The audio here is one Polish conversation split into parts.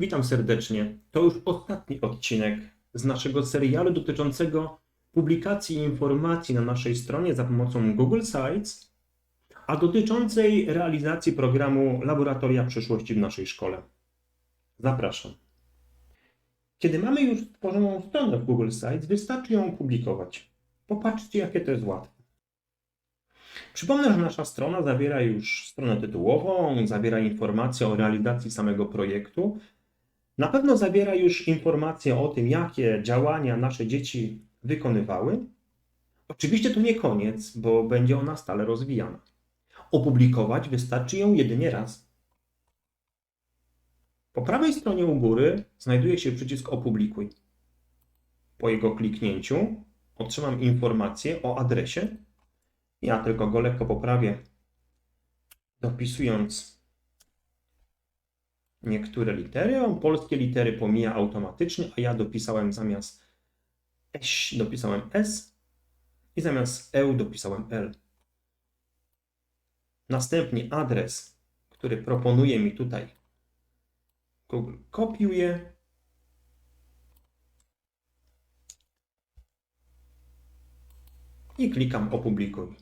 Witam serdecznie. To już ostatni odcinek z naszego serialu dotyczącego publikacji informacji na naszej stronie za pomocą Google Sites, a dotyczącej realizacji programu Laboratoria Przyszłości w naszej szkole. Zapraszam. Kiedy mamy już stworzoną stronę w Google Sites, wystarczy ją publikować. Popatrzcie, jakie to jest łatwe. Przypomnę, że nasza strona zawiera już stronę tytułową, zawiera informacje o realizacji samego projektu. Na pewno zawiera już informacje o tym, jakie działania nasze dzieci wykonywały. Oczywiście to nie koniec, bo będzie ona stale rozwijana. Opublikować wystarczy ją jedynie raz. Po prawej stronie u góry znajduje się przycisk Opublikuj. Po jego kliknięciu otrzymam informację o adresie. Ja tylko go lekko poprawię, dopisując niektóre litery. On polskie litery pomija automatycznie, a ja dopisałem zamiast S, dopisałem S i zamiast EU dopisałem L. Następnie adres, który proponuje mi tutaj Google, kopiuję i klikam opublikuj.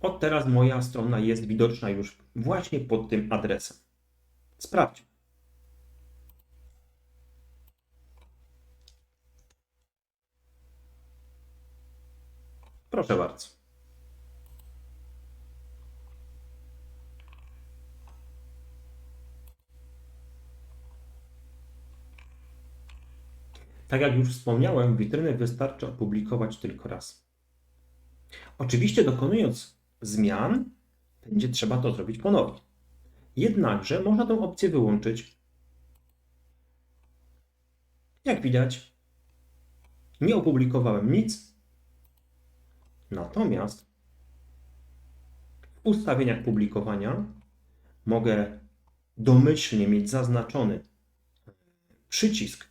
Od teraz moja strona jest widoczna już właśnie pod tym adresem. Sprawdź. Proszę bardzo. Tak jak już wspomniałem, witrynę wystarczy opublikować tylko raz. Oczywiście dokonując zmian, będzie trzeba to zrobić ponownie. Jednakże można tę opcję wyłączyć. Jak widać, nie opublikowałem nic. Natomiast w ustawieniach publikowania mogę domyślnie mieć zaznaczony przycisk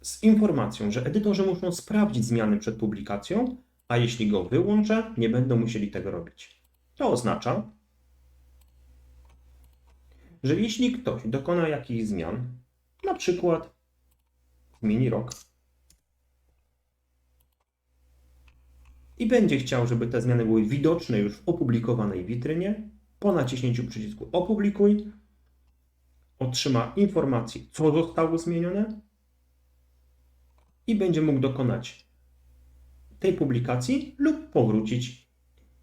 z informacją, że edytorzy muszą sprawdzić zmiany przed publikacją, a jeśli go wyłączę, nie będą musieli tego robić. To oznacza, że jeśli ktoś dokona jakichś zmian, na przykład zmieni rok i będzie chciał, żeby te zmiany były widoczne już w opublikowanej witrynie, po naciśnięciu przycisku opublikuj otrzyma informację, co zostało zmienione i będzie mógł dokonać tej publikacji lub powrócić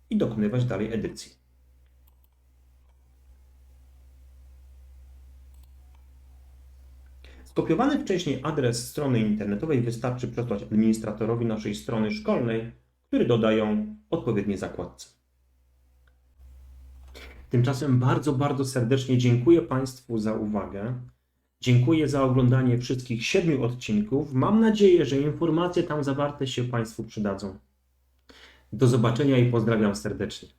i dokonywać dalej edycji. Skopiowany wcześniej adres strony internetowej wystarczy przesłać administratorowi naszej strony szkolnej, który dodają odpowiednie zakładce. Tymczasem bardzo, bardzo serdecznie dziękuję Państwu za uwagę. Dziękuję za oglądanie wszystkich siedmiu odcinków. Mam nadzieję, że informacje tam zawarte się Państwu przydadzą. Do zobaczenia i pozdrawiam serdecznie.